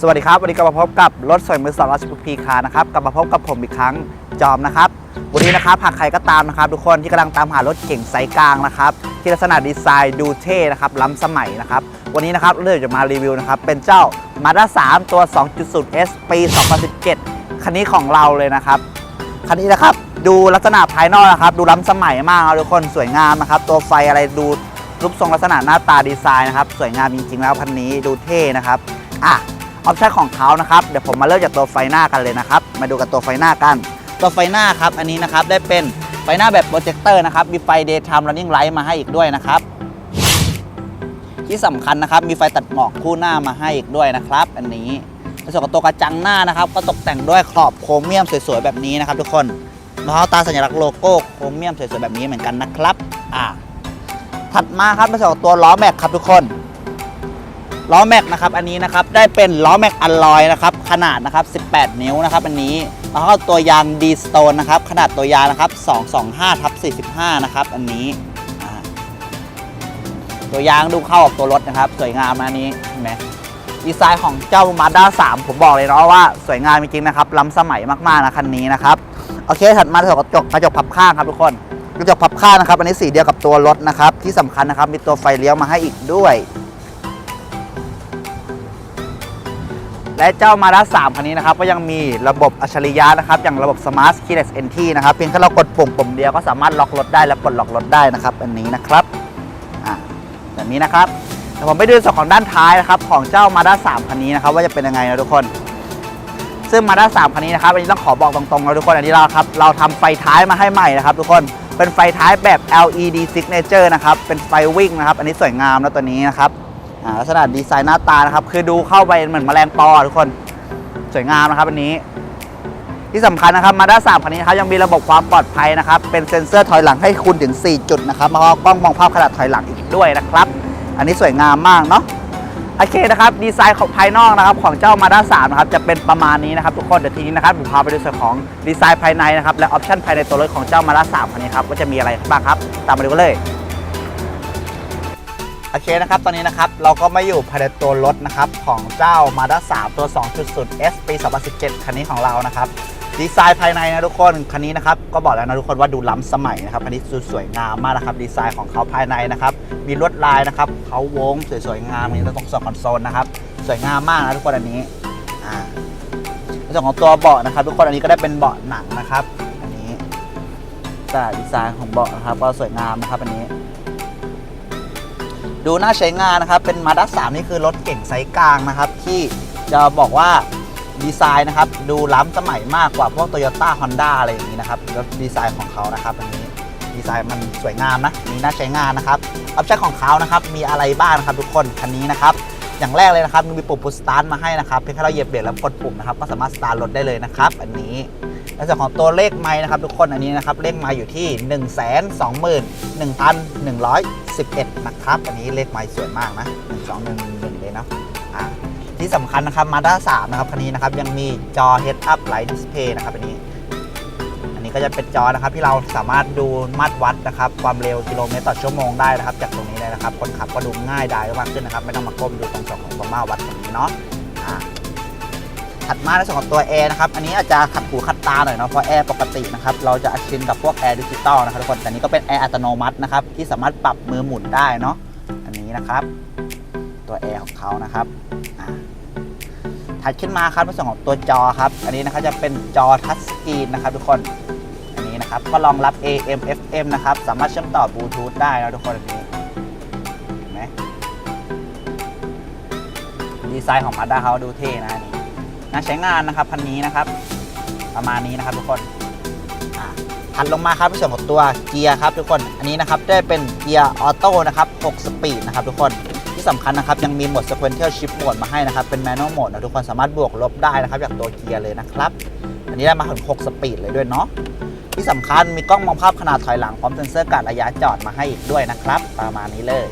สวัสดีครับ วันนี้กลับมาพบกับรถสวยมือสองราชบุรีคานะครับกลับมาพบกับผมอีกครั้งจอมนะครับ วันนี้นะครับหากใครก็ตามนะครับ ทุกคนที่กำลังตามหารถเก่งไซส์กลางนะครับ ที่ลักษณะดีไซน์ดูเท่นะครับล้ำสมัยนะครับ วันนี้นะครับเราจะมารีวิวนะครับ เป็นเจ้า Mazda 3 ตัว 2.0S ปี 2017 คันนี้ของเราเลยนะครับ คันนี้นะครับดูลักษณะภายนอกนะครับ ดูล้ำสมัยมากครับทุกคนสวยงามนะครับ ตัวไฟอะไรดูรูปทรงลักษณะหน้าตาดีไซน์นะครับสวยงามจริงๆแล้วคันนี้ดูเท่นะครับอะ ออปชั่นของเขานะครับเดี๋ยวผมมาเริ่มจากตัวไฟหน้ากันเลยนะครับ มาดูกับตัวไฟหน้ากัน ตัวไฟหน้าครับอันนี้นะครับได้เป็นไฟหน้าแบบโปรเจคเตอร์นะครับมีไฟ daytime running light มาให้อีกด้วยนะครับที่สำคัญนะครับมีไฟตัดหมอกคู่หน้ามาให้อีกด้วยนะครับ อันนี้ในส่วนของตัวกระจังหน้านะครับ ก็ตกแต่งด้วยขอบโครเมียมสวยๆแบบนี้นะครับ ทุกคนรองเท้าตาสัญลักษณ์โลโก้โครเมียมสวยๆแบบนี้เหมือนกันนะครับอ่าถัดมาครับในส่วนของตัวล้อแม็กครับทุกคน ล้อแม็กนะครับอันนี้นะครับได้เป็นล้อแม็กอัลลอยนะครับขนาดนะครับ 18 นิ้วนะครับอันนี้แล้วก็ตัวยางดีสโตนนะครับขนาดตัวยางนะครับ 225ทับ45 นะครับอันนี้ตัวยางดูเข้ากับตัวรถนะครับสวยงามนะอันนี้เห็นไหมดีไซน์ของเจ้า Mazda 3 ผมบอกเลยเนาะว่าสวยงามจริงๆนะครับล้ำสมัยมากๆนะคันนี้นะครับโอเคถัดมาในส่วนของกระจกกระจกพับข้างครับทุกคนกระจกพับข้างนะครับ อันนี้สีเดียวกับตัวรถนะครับ ที่สำคัญนะครับมีตัวไฟเลี้ยวมาให้อีกด้วย และเจ้า Mazda 3คันนี้นะครับก็ยังมีระบบอัจฉริยะนะครับอย่างระบบ Smart Keyless Entry นะครับเพียงแค่เรากดปุ่มปุ่มเดียวก็สามารถล็อกรถได้และปลดล็อกรถได้นะครับ อันนี้นะครับแบบนี้นะครับเดี๋ยวผมไปดูส่วนของด้านท้ายนะครับ ของเจ้า Mazda 3คันนี้นะครับว่าจะเป็นยังไงนะทุกคน ซึ่ง Mazda 3คันนี้นะครับอันนี้ต้องขอบอกตรงๆนะทุกคนอันนี้เราครับเราทำไฟท้ายมาให้ใหม่นะครับ ทุกคนเป็นไฟท้ายแบบ LED signature นะครับเป็นไฟวิ่งนะครับ อันนี้สวยงามนะตัวนี้นะครับ ลักษณะดีไซน์หน้าตานะครับ คือดูเข้าไปเหมือนแมลงปอทุกคนสวยงามนะครับอันนี้ ที่สำคัญนะครับ Mazda 3คันนี้นะครับยังมีระบบความปลอดภัยนะครับ เป็นเซ็นเซอร์ถอยหลังให้คุณถึง 4 จุดนะครับแล้วก็กล้องมองภาพขนาดถอยหลังอีกด้วยนะครับ อันนี้สวยงามมากเนาะโอเคนะครับดีไซน์ของภายนอกนะครับของเจ้า Mazda 3นะครับจะเป็นประมาณนี้นะครับทุกคนเดี๋ยวทีนี้นะครับผมพาไปดูส่วนของดีไซน์ภายในนะครับและออปชั่นภายในตัวรถของเจ้า Mazda 3คันนี้ครับว่าจะมีอะไรบ้างครับ ตามมาดูกันเลย โอเคนะครับ ตอนนี้นะครับเราก็มาอยู่ภายในตัวรถนะครับของเจ้า Mazda 3 ตัว 2.0 S ปี 2017 คันนี้ของเรานะครับ ดีไซน์ภายในนะทุกคน คันนี้นะครับก็บอกแล้วนะทุกคนว่าดูล้ำสมัยนะครับ คันนี้สวยงามมากนะครับ ดีไซน์ของเขาภายในนะครับ มีลวดลายนะครับเขาวงสวยๆงามมีตรงส่วนคอนโซลนะครับ สวยงามมากนะทุกคนอันนี้อ่าส่วนของตัวเบาะนะครับ ทุกคนอันนี้ก็ได้เป็นเบาะหนังนะครับ อันนี้แต่ดีไซน์ของเบาะนะครับก็สวยงามนะครับอันนี้ ดูน่าใช้งานนะครับ เป็น Mazda 3นี่คือรถเก่งไซส์กลางนะครับ ที่จะบอกว่าดีไซน์นะครับ ดูล้ำสมัยมากกว่าพวก Toyota Honda อะไรอย่างนี้นะครับแล้วดีไซน์ของเขานะครับอันนี้ดีไซน์มันสวยงามนะอันนี้น่าใช้งานนะครับออปชั่นของเขานะครับมีอะไรบ้างนะครับ ทุกคนคันนี้นะครับอย่างแรกเลยนะครับมีปุ่มพุชสตาร์ทมาให้นะครับเพียงแค่เราเหยียบเบรกแล้วกดปุ่มนะครับก็สามารถสตาร์ทรถได้เลยนะครับอันนี้ในส่วนของตัวเลขไม้นะครับ ทุกคนอันนี้นะครับเลขไม้อยู่ที่ 1 2 1 1 1 11นะครับอันนี้เลขไม้สวยมากนะ1 2 1 1เลยเนาะอ่าที่สำคัญนะครับ Mazda 3 นะครับคันนี้นะครับ ยังมีจอ Head Up Light Display นะครับอันนี้ อันนี้ก็จะเป็นจอนะครับที่เราสามารถดูมาตรวัดนะครับ ความเร็วกิโลเมตรต่อชั่วโมงได้นะครับ จากตรงนี้เลยนะครับ คนขับก็ดูง่ายดายมากขึ้นนะครับ ไม่ต้องมาก้มดูตรงส่วนของตัวมาวัดตรงนี้เนาะอ่า ถัดมาในส่วนของตัวแอร์นะครับ อันนี้อาจจะขัดหูขัดตาหน่อยเนาะ เพราะแอร์ปกตินะครับ เราจะชินกับพวกแอร์ดิจิตอลนะครับทุกคน แต่นี้ก็เป็นแอร์อัตโนมัตินะครับ ที่สามารถปรับมือหมุนได้เนาะ อันนี้นะครับ ตัวแอร์ของเขานะครับถัดขึ้นมาครับในส่วนของตัวจอครับ อันนี้นะครับจะเป็นจอทัชสกรีนนะครับ ทุกคน อันนี้นะครับ ก็รองรับ AM FM นะครับ สามารถเชื่อมต่อบลูทูธได้นะทุกคนอันนี้เห็นไหมดีไซน์ของ Mazda เขาดูเท่นะ นนี้น่าใช้งานนะครับคันนี้นะครับ ประมาณนี้นะครับทุกคนอ่าถัดลงมาครับในส่วนของตัวเกียร์ครับทุกคนอันนี้นะครับได้เป็นเกียร์ออโต้นะครับ6สปีดนะครับทุกคนที่สำคัญนะครับยังมีโหมด sequential shift mode มาให้นะครับเป็น manual mode นะทุกคนสามารถบวกลบได้นะครับจากตัวเกียร์เลยนะครับอันนี้ได้มาถึง6สปีดเลยด้วยเนาะที่สำคัญมีกล้องมองภาพขนาดถอยหลังพร้อมเซ็นเซอร์การระยะจอดมาให้อีกด้วยนะครับ ประมาณนี้เลย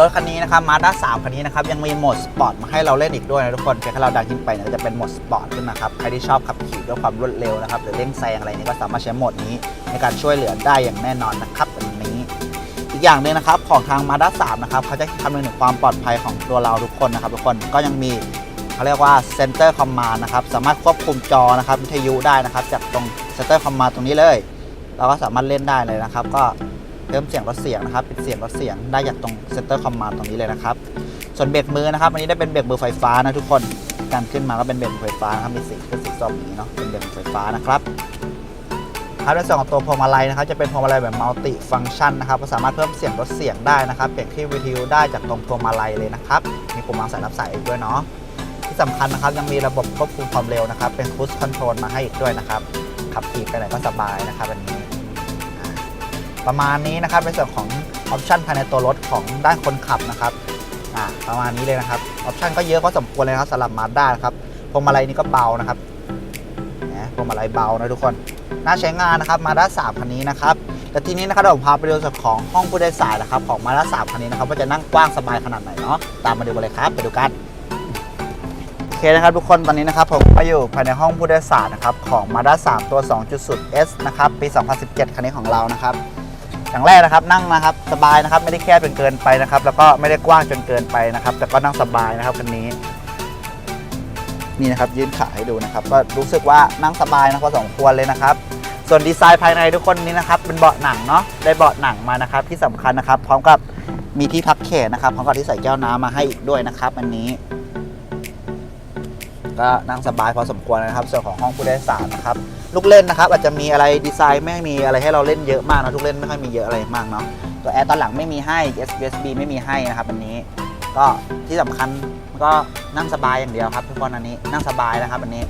รถคันนี้นะครับ Mazda 3คันนี้นะครับยังมีโหมดสปอร์ตมาให้เราเล่นอีกด้วยนะทุกคนเพียงแค่เราดันขึ้นไปเนี่ยจะเป็นโหมดสปอร์ตขึ้นนะครับใครที่ชอบขับขี่ด้วยความรวดเร็วนะครับหรือเร่งแซงอะไรนี่ก็สามารถใช้โหมดนี้ในการช่วยเหลือได้อย่างแน่นอนนะครับอันนี้ อีกอย่างหนึงนะครับของทาง Mazda 3นะครับเขาจะคำนึงถึงความปลอดภัยของตัวเราทุกคนนะครับทุกคนก็ยังมีเขาเรียกว่า Center Command นะครับสามารถควบคุมจอนะครับวิทยุได้นะครับจากตรง Center Command ตรงนี้เลย เราก็สามารถเล่นได้เลยนะครับ ก็ เพิ่มเสียงลดเสียงนะครับปิดเสียงลดเสียงได้จากตรง Center Command ตรงนี้เลยนะครับ ส่วนเบรกมือนะครับอันนี้ได้เป็นเบรกมือไฟฟ้านะทุกคนการขึ้นมาก็เป็นเบรกมือไฟฟ้านะครับมีสีเป็นสีส้มอย่างนี้เนาะเป็นเบรกมือไฟฟ้านะครับครับในส่วนของตัวพวงมาลัยนะครับจะเป็นพวงมาลัยแบบมัลติฟังชันนะครับก็สามารถเพิ่มเสียงลดเสียงได้นะครับเปลี่ยนที่วิทยุได้จากตรงพวงมาลัยเลยนะครับมีปุ่มวางสายรับสายอีกด้วยเนาะที่สำคัญนะครับยังมีระบบควบคุมความเร็วนะครับเป็น cruise control มาให้อีกด้วยนะครับขับขี่ไปไหนก็สบายนะครับอันนี้ ประมาณนี้นะครับในส่วนของออปชันภายในตัวรถของด้านคนขับนะครับอ่าประมาณนี้เลยนะครับออปชันก็เยอะพอสมควรเลยครับสำหรับมาด้าครับพวงมาลัยนี่ก็เบานะครับพวงมาลัยเบานะทุกคน น่าใช้งานนะครับมาด้าสามคันนี้นะครับแต่ทีนี้นะครับเดี๋ยวผมพาไปดูส่วนของห้องผู้โดยสารนะครับของมาด้าสามคันนี้นะครับว่าจะนั่งกว้างสบายขนาดไหนเนาะตามมาดูกันเลยครับไปดูกันโอเคนะครับทุกคนตอนนี้นะครับผมก็อยู่ภายในห้องผู้โดยสารนะครับของ Mazda 3ตัว 2.0 S นะครับปี 2017 คันนี้ของเรานะครับ อย่างแรกนะครับนั่งนะครับสบายนะครับไม่ได้แคบจนเกินไปนะครับ แล้วก็ไม่ได้กว้างจนเกินไปนะครับ แต่ก็นั่งสบายนะครับคันนี้นี่นะครับยืนขาให้ดูนะครับ ก็รู้สึกว่านั่งสบายนะพอสมควรเลยนะครับ ส่วนดีไซน์ภายในทุกคนนี้นะครับ เป็นเบาะหนังเนาะได้เบาะหนังมานะครับ ที่สำคัญนะครับ พร้อมกับมีที่พักแขนนะครับพร้อมกับที่ใส่แก้วน้ำมาให้อีกด้วยนะครับ อันนี้ ก็นั่งสบายพอสมควรนะครับ ส่วนของห้องผู้โดยสารนะครับ ลูกเล่นนะครับอาจจะมีอะไรดีไซน์ไม่มีอะไรให้เราเล่นเยอะมากนะทุกเล่นไม่ค่อยมีเยอะอะไรมากเนาะตัวแอร์ตอนหลังไม่มีให้ USB ไม่มีให้นะครับอันนี้ ก็ที่สำคัญก็นั่งสบายอย่างเดียวครับ ทุกคนอันนี้นั่งสบายนะครับอันนี้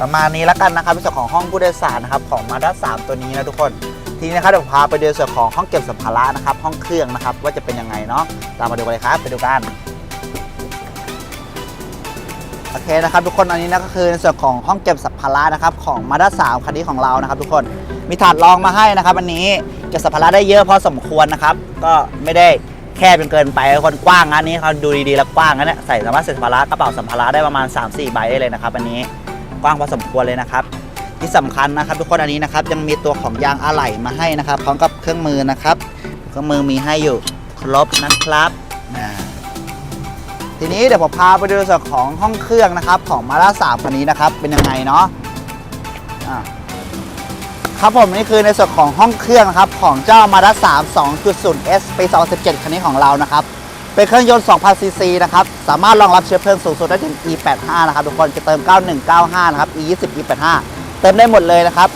ประมาณนี้แล้วกันนะครับในส่วนของห้องผู้โดยสารนะครับของ Mazda 3ตัวนี้นะทุกคนทีนี้นะครับเดี๋ยวพาไปดูส่วนของห้องเก็บสัมภาระนะครับห้องเครื่องนะครับว่าจะเป็นยังไงเนาะตามมาดูกันเลยครับไปดูกัน โอเคนะครับทุกคนอันนี้นะก็คือในส่วนของห้องเก็บสัมภาระนะครับของมาด้าสามคันนี้ของเรานะครับ ทุกคนมีถาดรองมาให้นะครับอันนี้เก็บสัมภาระได้เยอะพอสมควรนะครับ ก็ไม่ได้แคบจนเกินไปคนกว้างอันนี้เขาดูดีๆแล้วกว้างอันเนี้ยใส่สามารถใส่สัมภาระกระเป๋าสัมภาระได้ประมาณ 3-4 ใบได้เลยนะครับ อันนี้กว้างพอสมควรเลยนะครับ ที่สำคัญนะครับ ทุกคนอันนี้นะครับยังมีตัวของยางอะไหล่มาให้นะครับพร้อมกับเครื่องมือนะครับ เครื่องมือมีให้อยู่ครบนะครับ ทีนี้เดี๋ยวผมพาไปดูส่วนของห้องเครื่องนะครับ ของมาด้าสามคันนี้นะครับเป็นยังไงเนาะะครับผมนี่คือในส่วนของห้องเครื่องนะครับ ของเจ้ามาด้าสาม2.0 S ปี2017คันนี้ของเรานะครับเป็นเครื่องยนต์2,000ซีซีนะครับ สามารถรองรับเชื้อเพลิงสูงสุดได้ถึง E85 นะครับ ทุกคนจะเติม 9195 นะครับ E20 E85 เติมได้หมดเลยนะครับ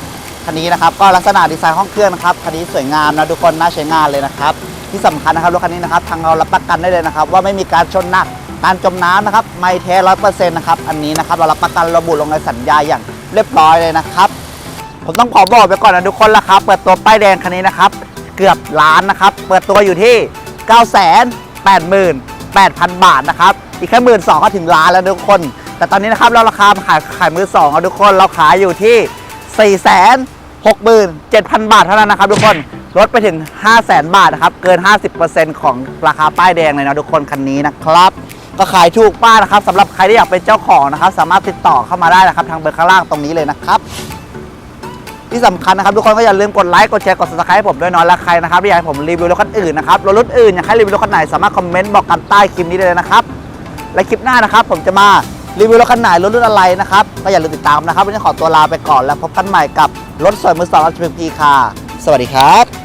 คันนี้นะครับ ก็ลักษณะดีไซน์ห้องเครื่องนะครับ คันนี้สวยงามนะทุกคน น่าใช้งานเลยนะครับ ที่สำคัญนะครับ รถคันนี้นะครับ ทางเรารับประกันได้เลยนะครับ ว่าไม่มีการชนหนัก การจมน้ำนะครับไม่แท้ร้อยเปอร์เซ็นต์นะครับอันนี้นะครับเรารับประกันระบุลงในสัญญาอย่างเรียบร้อยเลยนะครับ ผมต้องขอบอกไปก่อนนะทุกคนราคาเปิดตัวป้ายแดงคันนี้นะครับ เกือบล้านนะครับ เปิดตัวอยู่ที่9 8 8 0 0 0 บาทนะครับ อีกแค่หมื่นสองก็ถึงล้านแล้วทุกคน แต่ตอนนี้นะครับเราราคาขายขายมือสองอะทุกคนเราขายอยู่ที่ 4 6 7 0 0 0 บาทเท่านั้นนะครับ ทุกคนลดไปถึง 5 0 0 0 0 0 บาทนะครับ เกิน 50%ของราคาป้ายแดงเลยนะทุกคนคันนี้นะครับ ก็ขายถูกป้ากนะครับสำหรับใครที่อยากเป็นเจ้าของนะครับ สามารถติดต่อเข้ามาได้นะครับ ทางเบอร์ข้างล่างตรงนี้เลยนะครับ ที่สำคัญนะครับ ทุกคนก็อย่าลืมกดไลค์กดแชร์กด subscribe ให้ผมด้วยเนาะและใครนะครับที่อยากให้ผมรีวิวรถคันอื่นนะครับรถรุ่นอื่นอยากให้รีวิวรถคันไหนสามารถคอมเมนต์บอกกันใต้คลิปนี้ได้เลยนะครับ และคลิปหน้านะครับ ผมจะมารีวิวรถคันไหนรถรุ่นอะไรนะครับก็อย่าลืมติดตามนะครับวันนี้ขอตัวลาไปก่อนแล้วพบกันใหม่กับรถสวยมือสองราชพฤกษ์พีคาสวัสดีครับ